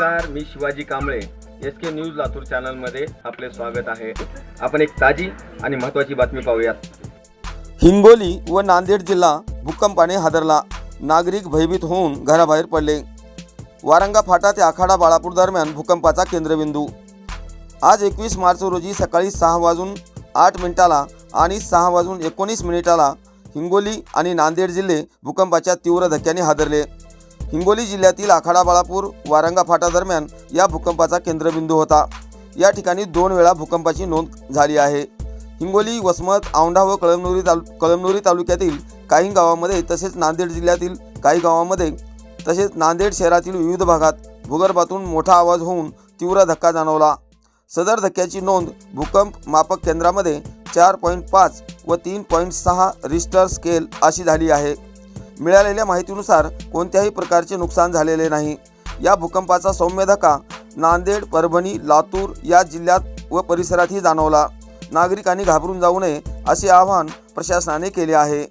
मी Shivaji Kamble. S K news Latur चॅनलमध्ये आपले स्वागत आहे. आपण एक ताजी आणि महत्त्वाची बातमी पाहूयात. हिंगोली व नांदेड जिल्हा भूकंपाने हादरला. नागरिक भयभीत होऊन घराबाहेर पडले. वारंगा फाटा ते आखाडा बाळापूर दरम्यान भूकंपाचा केंद्रबिंदू. आज एकवीस मार्च रोजी सकाळी सहा वाजून आठ मिनिटाला आणि सहा वाजून एकोणीस मिनिटाला हिंगोली आणि नांदेड जिल्हे भूकंपाच्या तीव्र धक्क्याने हादरले. हिंगोली जिल्ह्यातील आखाडा बाळापूर वारंगा फाटा दरम्यान या भूकंपाचा केंद्रबिंदू होता. या ठिकाणी दोन वेळा भूकंपाची नोंद झाली आहे. हिंगोली वसमत औंढा व कळमनुरी तालु कळमनुरी तालुक्यातील काही गावामध्ये तसेच नांदेड जिल्ह्यातील काही गावामध्ये तसेच नांदेड शहरातील विविध भागात भूगर्भातून मोठा आवाज होऊन तीव्र धक्का जाणवला. सदर धक्क्याची नोंद भूकंप मापक केंद्रामध्ये चार पॉईंट पाच व तीन पॉईंट सहा रिस्टर स्केल अशी झाली आहे. मिळालेल्या माहितीनुसार कोणत्याही प्रकारचे नुकसान झालेले नाही. या भूकंपाचा सौम्य धक्का नांदेड परभणी लातूर या जिल्ह्यात व परिसरातही जाणवला. नागरिकांनी घाबरून जाऊ नये असे आवाहन प्रशासनाने केले आहे.